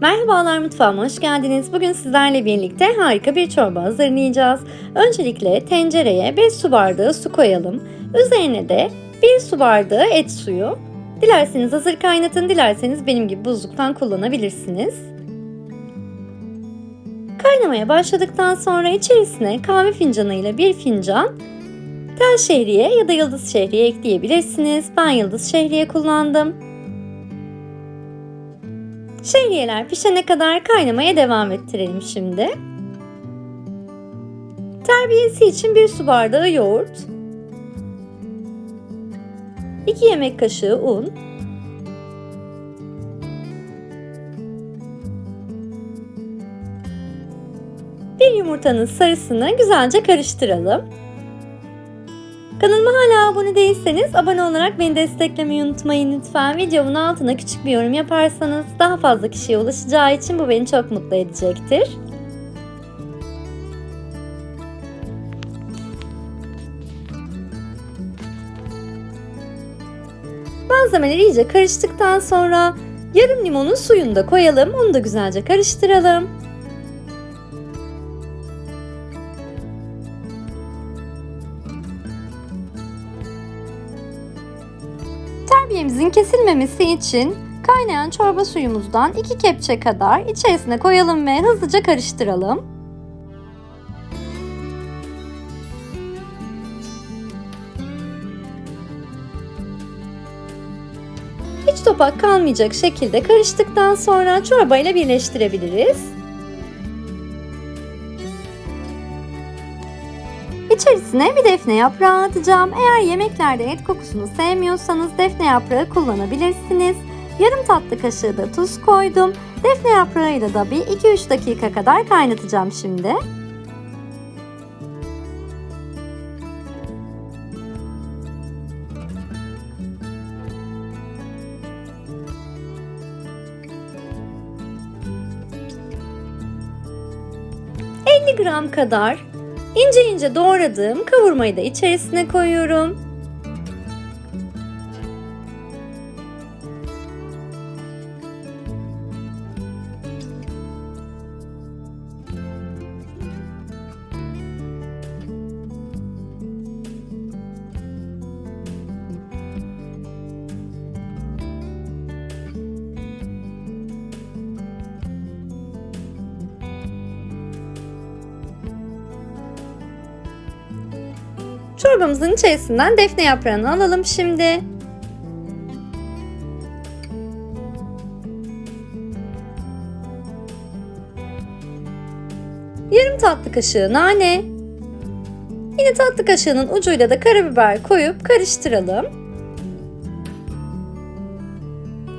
Merhabalar mutfağıma hoş geldiniz. Bugün sizlerle birlikte harika bir çorba hazırlayacağız. Öncelikle tencereye 5 su bardağı su koyalım. Üzerine de 1 su bardağı et suyu. Dilerseniz hazır kaynatın, dilerseniz benim gibi buzluktan kullanabilirsiniz. Kaynamaya başladıktan sonra içerisine kahve fincanıyla bir fincan tel şehriye ya da yıldız şehriye ekleyebilirsiniz. Ben yıldız şehriye kullandım. Şehriyeler pişene kadar kaynamaya devam ettirelim şimdi. Terbiyesi için bir su bardağı yoğurt, 2 yemek kaşığı un, bir yumurtanın sarısını güzelce karıştıralım. Kanalıma hala abone değilseniz abone olarak beni desteklemeyi unutmayın lütfen. Videomun altına küçük bir yorum yaparsanız daha fazla kişiye ulaşacağı için bu beni çok mutlu edecektir. Malzemeler iyice karıştıktan sonra yarım limonun suyunu da koyalım. Onu da güzelce karıştıralım. Terbiyemizin kesilmemesi için kaynayan çorba suyumuzdan 2 kepçe kadar içerisine koyalım ve hızlıca karıştıralım. Hiç topak kalmayacak şekilde karıştıktan sonra çorbayla birleştirebiliriz. İçerisine bir defne yaprağı atacağım. Eğer yemeklerde et kokusunu sevmiyorsanız defne yaprağı kullanabilirsiniz. Yarım tatlı kaşığı da tuz koydum. Defne yaprağıyla da bir 2-3 dakika kadar kaynatacağım şimdi. ...50 gram kadar İnce ince doğradığım kavurmayı da içerisine koyuyorum. Çorbamızın içerisinden defne yaprağını alalım şimdi. Yarım tatlı kaşığı nane. Yine tatlı kaşığının ucuyla da karabiber koyup karıştıralım.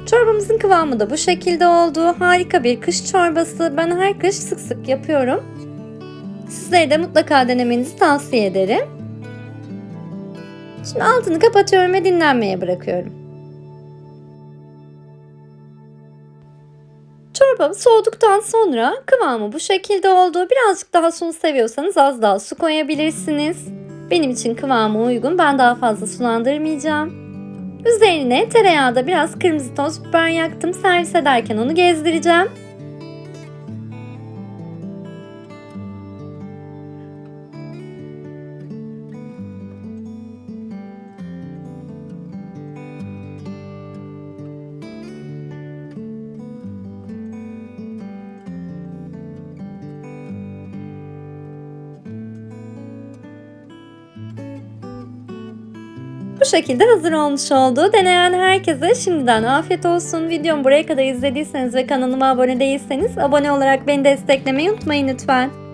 Çorbamızın kıvamı da bu şekilde oldu. Harika bir kış çorbası. Ben her kış sık sık yapıyorum. Sizlere de mutlaka denemenizi tavsiye ederim. Şimdi altını kapatıyorum ve dinlenmeye bırakıyorum. Çorba soğuduktan sonra kıvamı bu şekilde oldu. Birazcık daha sulu seviyorsanız az daha su koyabilirsiniz. Benim için kıvamı uygun. Ben daha fazla sulandırmayacağım. Üzerine tereyağda biraz kırmızı toz biber yaktım. Servis ederken onu gezdireceğim. Bu şekilde hazır olmuş oldu. Deneyen herkese şimdiden afiyet olsun. Videomu buraya kadar izlediyseniz ve kanalıma abone değilseniz abone olarak beni desteklemeyi unutmayın lütfen.